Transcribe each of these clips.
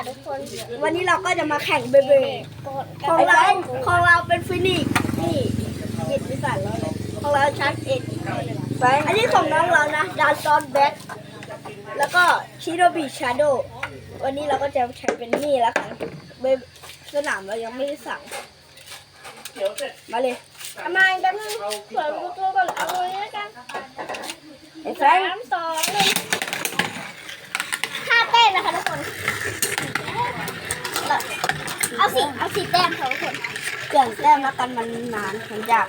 ค่ะทุกคนวันนี้เราก็จะมาแข่งเบเบกดของเราของเราเป็นฟินิกซ์นี่เอ็ดวิสันแล้วเลยของเราชัดเอ็ดอันนี้ของน้องเรานะดานซอนแบ็คแล้วก็ชิโนบิชาโดวันนี้เราก็จะแข่งเป็นนี่แล้วกันเบสนามเรายังไม่ได้สั่งมาเลยทำไมแป๊บนึงเปิดประตูก่อนเอาเลยแล้วกันไอ้แฟสางมสองหนึ่ง ห้าเต้นนะคะทุกคนเอาสิเอาสิแต้มค่ะทุกคนเปลี่ยนแต้มแล้วกันมันนานมันยาก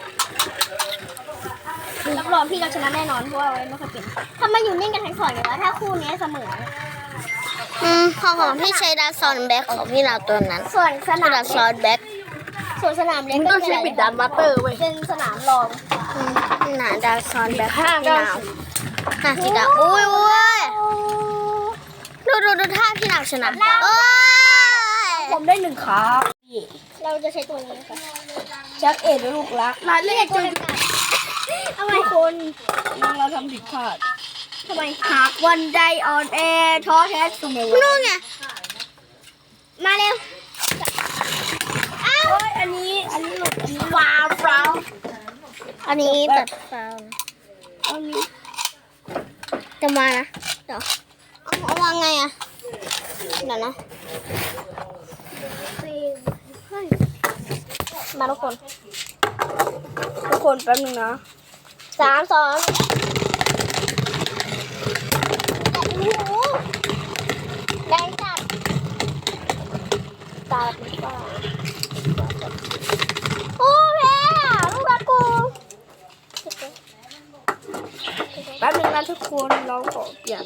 รับรองพี่เราชนะแน่นอนเพราะว่าไว้ไม่ค่อยเป็นทำไมอยู่นิ่งกันทั้งสองอย่างวะถ้าคู่นี้เสมออืมของของพี่ใช้ดาซอนแบ็คของพี่เราตัวนั้นส่วนสนาดามซอนแบ็คส่วนสนามเล็กมึงก็ต้องจะใช้ปิดดานมาสเตอร์เว้ยเป็นสนามรองหนาดาซอนแบ็คห้าพี่เก้าหนาวห้าสีดาอุ้ยอุ้ยดูดูดูท่าพี่หนาวชนะโอ้ยผมได้หนึ่งครับเราจะใช้ตัวนี้นะคะแจ็คเอ็ดลูกรักรายเลขจนเอาไงทุกคนน้องเราทำผิดพลาดทำไมหากวันใดอ่อนแอท้อแท้เสมอนู่นไงมาเร็วเอ้ยอันนี้อันนี้หลุดอันนี้ฟาวฟาวอันนี้ตัดฟาวล์อันนี้จะมานะเดี๋ยวเอาเอาวางไงอะ เดี๋ยวนะมาทุกคน ทุกคนแป๊บนึงนะสามสองโอ้โหแรงจัดตาเป็นฟ้าโอ้แพ้อะลูกรักกูแป๊บนึงนะทุกคนเราขอเปลี่ยน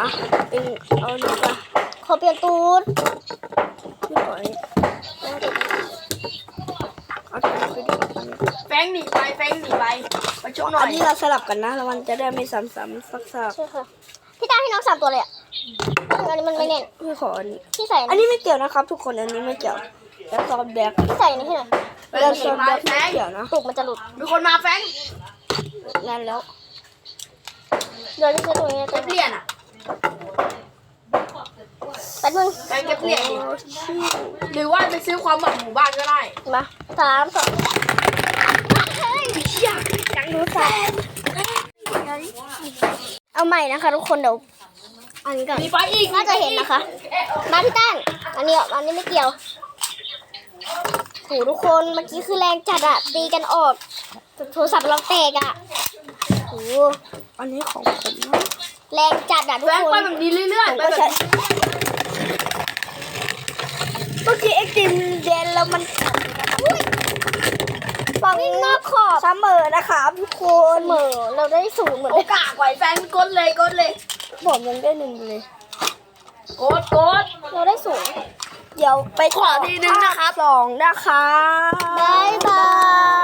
อะเองเอานี่ปะขอเปลี่ยนตูดพี่ขออันนี้เอาตัวนี้ไปดิอันนี้แฟงหนีไปแฟงหนีไปไปโชว์หน่ออัยนนี้เราสลับกันนะแล้วมันจะได้ไม่ซ้ำๆซักใช่ค่ะพี่ตาให้น้องสามตัวเลยอะอันนี้มันไม่แน่นๆพี่ขออันนี้พี่ใส่อัอันนนี้นี้ไม่เกี่ยวนะครับ ทุกคนอันนี้ไม่เกี่ยวแล้วซอฟแบ็คพี่ใส่อันนี้ให้หน่อยแฟงแล้วหนีซอฟไปแบ็คแฟไม่งเกี่ยวนะ ตุกมันจะหลุดมีคนมาแฟงนั่นแล้วเดี๋ยวจะซื้อตัวนี้เก็บเหรียญอะ แป๊บนึงแฟงเก็บเหรียญดิหรือว่าไปซื้อความหวังหมู่บ้านก็ได้มาสามสองจังดูแสบเอาใหม่นะคะทุกคนเดี๋ยวอันนี้ก่อนมีไปอีกน่าจะเห็นนะคะ มาพี่ตั้นอันนี้อันนี้ไม่เกี่ยวโหทุกคนเมื่อกี้คือแรงจัดอะตีกันออกโทรศัพท์เราแตกอะโหอันนี้ของผมนะ แรงจัดอะทุแฟกงคไปนแบบนี้เรื่อยผๆมไปก็แบบใช้นี้เมื่อกี้เอ็กซ์ตรีมเดนแล้วมันฝั่งนอกขอบเสมอนะครับทุกคนเหม่อเราได้ศูนย์เหมือนโอเดิมกาสไหวแฟงกดเลยกดเลยผมยังได้หนึ่งอยู่เลย กดกด เราได้ศูนย์ เดี๋ยวไปขอทีนึงนะครับ สองนะคะบายบาย